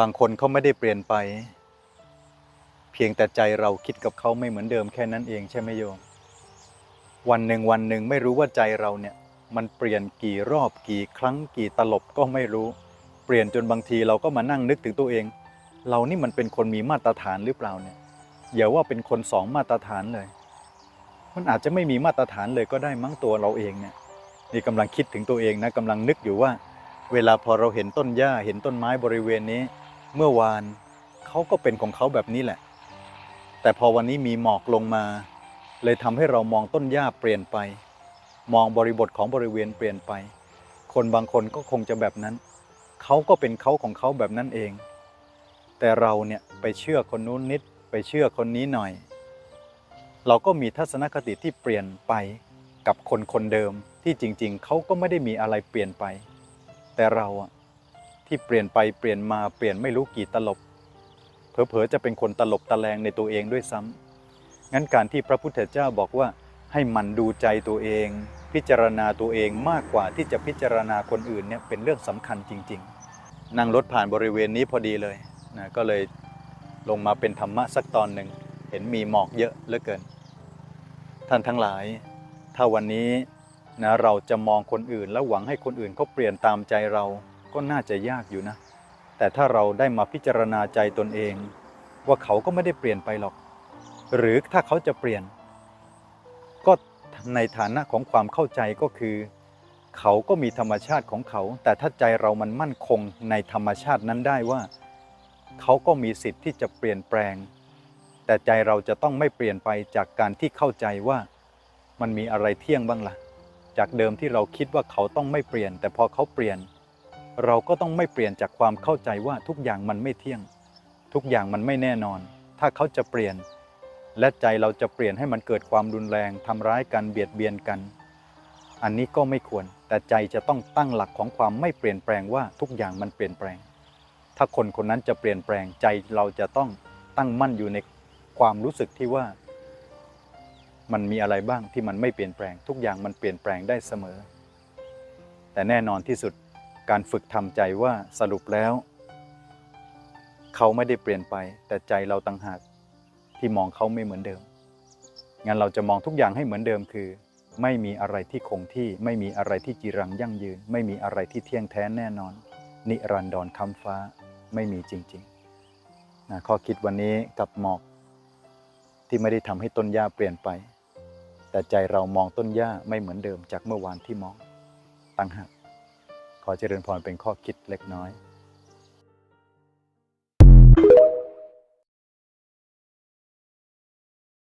บางคนเขาไม่ได้เปลี่ยนไป เพียงแต่ใจเราคิดกับเขาไม่เหมือนเดิมแค่นั้นเองใช่ไหมโยม วันหนึ่งวันหนึ่งไม่รู้ว่าใจเราเนี่ยมันเปลี่ยนกี่รอบกี่ครั้งกี่ตลบก็ไม่รู้ เปลี่ยนจนบางทีเราก็มานั่งนึกถึงตัวเอง เรานี่มันเป็นคนมีมาตรฐานหรือเปล่าเนี่ยอย่าว่าเป็นคนสองมาตรฐานเลย มันอาจจะไม่มีมาตรฐานเลยก็ได้มั้งตัวเราเองเนี่ยนี่กำลังคิดถึงตัวเองนะกำลังนึกอยู่ว่า เวลาพอเราเห็นต้นหญ้าเห็นต้นไม้บริเวณนี้ เมื่อวานเขาก็เป็นของเขาแบบนี้แหละ แต่พอวันนี้มีหมอกลงมา เลยทำให้เรามองต้นหญ้าเปลี่ยนไป มองบริบทของบริเวณเปลี่ยนไป คนบางคนก็คงจะแบบนั้นเขาก็เป็นเขาของเขาแบบนั้นเอง แต่เราเนี่ยไปเชื่อคนนู้นนิดไปเชื่อคนนี้หน่อย เราก็มีทัศนคติที่เปลี่ยนไปกับคนคนเดิมที่จริงๆ เขาก็ไม่ได้มีอะไรเปลี่ยนไป แต่เราอะที่เปลี่ยนไปเปลี่ยนมาเปลี่ยนไม่รู้กี่ตลบ เผลอๆจะเป็นคนตลบตะแลงในตัวเองด้วยซ้ำงั้นการที่พระพุทธเจ้าบอกว่าให้มันดูใจตัวเอง พิจารณาตัวเองมากกว่าที่จะพิจารณาคนอื่นเนี่ยเป็นเรื่องสำคัญจริง ๆ นั่งรถผ่านบริเวณนี้พอดีเลยนะก็เลยลงมาเป็นธรรมะสักตอนหนึ่งเห็นมีหมอกเยอะเหลือเกิน ท่านทั้งหลาย ถ้าวันนี้ นะเราจะมองคนอื่นแล้วหวังให้คนอื่นเขาเปลี่ยนตามใจเราก็น่าจะยากอยู่นะ แต่ถ้าเราได้มาพิจารณาใจตนเอง ว่าเขาก็ไม่ได้เปลี่ยนไปหรอก หรือถ้าเขาจะเปลี่ยน ก็ในฐานะของความเข้าใจก็คือ เขาก็มีธรรมชาติของเขา แต่ถ้าใจเรามันมั่นคงในธรรมชาตินั้นได้ว่า เขาก็มีสิทธิ์ที่จะเปลี่ยนแปลง แต่ใจเราจะต้องไม่เปลี่ยนไปจากการที่เข้าใจว่ามันมีอะไรเที่ยงบ้างล่ะ จากเดิมที่เราคิดว่าเขาต้องไม่เปลี่ยน แต่พอเขาเปลี่ยน เราก็ต้องไม่เปลี่ยนจากความเข้าใจว่าทุกอย่างมันไม่เที่ยง ทุกอย่างมันไม่แน่นอน ถ้าเขาจะเปลี่ยน และใจเราจะเปลี่ยนให้มันเกิดความรุนแรงทำร้ายกันเบียดเบียนกัน อันนี้ก็ไม่ควร แต่ใจจะต้องตั้งหลักของความไม่เปลี่ยนแปลงว่าทุกอย่างมันเปลี่ยนแปลง ถ้าคนคนนั้นจะเปลี่ยนแปลงใจเราจะต้องตั้งมั่นอยู่ในความรู้สึกที่ว่า มันมีอะไรบ้างที่มันไม่เปลี่ยนแปลง ทุกอย่างมันเปลี่ยนแปลงได้เสมอ แต่แน่นอนที่สุดการฝึกทำใจว่าสรุปแล้ว เขาไม่ได้เปลี่ยนไป แต่ใจเราต่างหากที่มองเขาไม่เหมือนเดิมงั้นเราจะมองทุกอย่างให้เหมือนเดิมคือ ไม่มีอะไรที่คงที่ ไม่มีอะไรที่จีรังยั่งยืน ไม่มีอะไรที่เที่ยงแท้แน่นอน นิรันดรคำฟ้าไม่มีจริงๆนะข้อคิดวันนี้กับหมอกที่ไม่ได้ทำให้ต้นหญ้าเปลี่ยนไป แต่ใจเรามองต้นหญ้าไม่เหมือนเดิมจากเมื่อวานที่มองตั้งหักขอเจริญพรเป็นข้อคิดเล็กน้อย